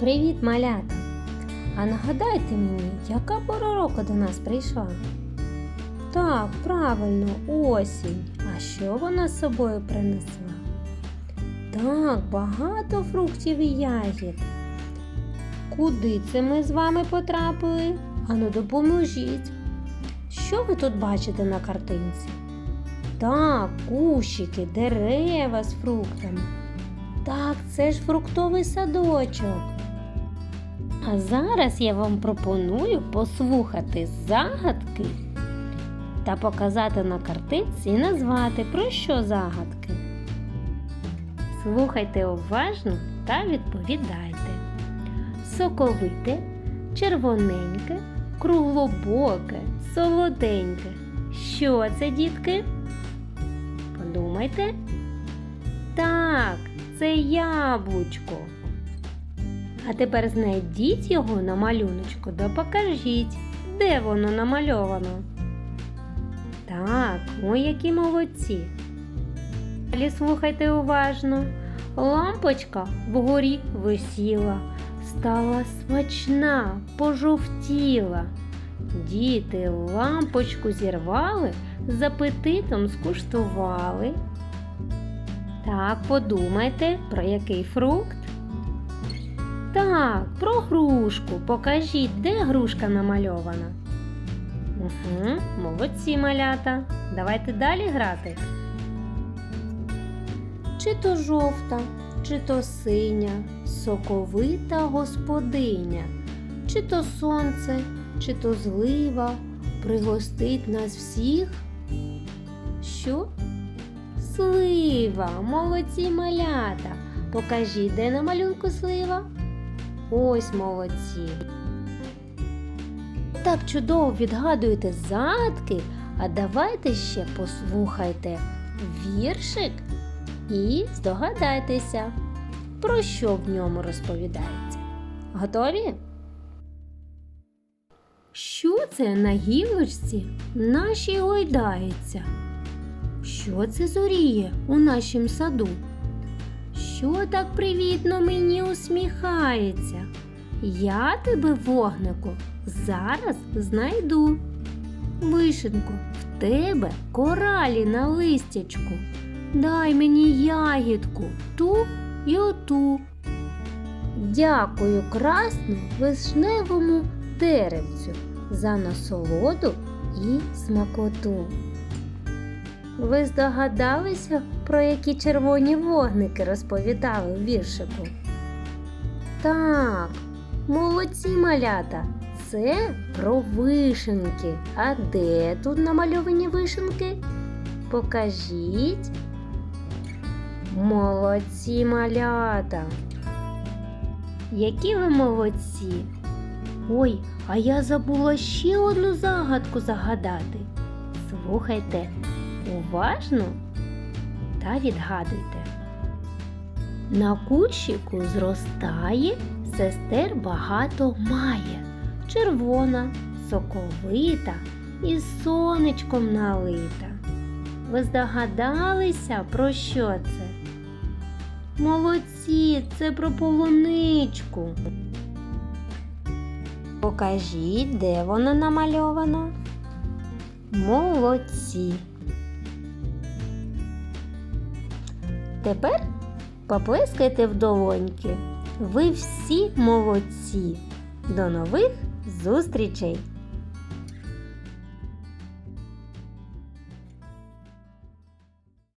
Привіт, малята! А нагадайте мені, яка пора року до нас прийшла? Так, правильно, осінь. А що вона з собою принесла? Так, багато фруктів і ягід. Куди це ми з вами потрапили? Ану, допоможіть. Що ви тут бачите на картинці? Так, кущики, дерева з фруктами. Так, це ж фруктовий садочок. А зараз я вам пропоную послухати загадки та показати на картинці і назвати про що загадки. Слухайте уважно та відповідайте. Соковите, червоненьке, круглобоке, солоденьке. Що це, дітки? Подумайте. Так, це яблучко. А тепер знайдіть його на малюночку да покажіть, де воно намальовано. Так, ой, які молодці. Далі слухайте уважно. Лампочка вгорі висіла, стала смачна, пожовтіла. Діти лампочку зірвали, з апетитом скуштували. Так, подумайте, про який фрукт? Так, про грушку. Покажіть, де грушка намальована. Угу, молодці малята. Давайте далі грати. Чи то жовта, чи то синя, соковита господиня, чи то сонце, чи то злива пригостить нас всіх. Що? Слива, молодці малята. Покажіть, де на малюнку слива. Ось молодці. Так чудово відгадуєте загадки, а давайте ще послухайте віршик і здогадайтеся, про що в ньому розповідається. Готові? Що це на гілочці нашій гойдається? Що це зоріє у нашім саду? Що так привітно мені усміхається? Я тебе, вогнику, зараз знайду. Вишенко, в тебе коралі на листячку. Дай мені ягідку ту і оту. Дякую красну вишневому деревцю за насолоду і смакоту. Ви здогадалися, про які червоні вогники розповідали в віршику? Так, молодці малята, це про вишенки. А де тут намальовані вишенки? Покажіть. Молодці малята. Які ви молодці? Ой, а я забула ще одну загадку загадати. Слухайте уважно та відгадуйте. На кущику зростає, сестер багато має. Червона, соковита і сонечком налита. Ви здогадалися, про що це? Молодці, це про полуничку. Покажіть, де вона намальована. Молодці. Тепер поплескайте в долоньки. Ви всі молодці. До нових зустрічей!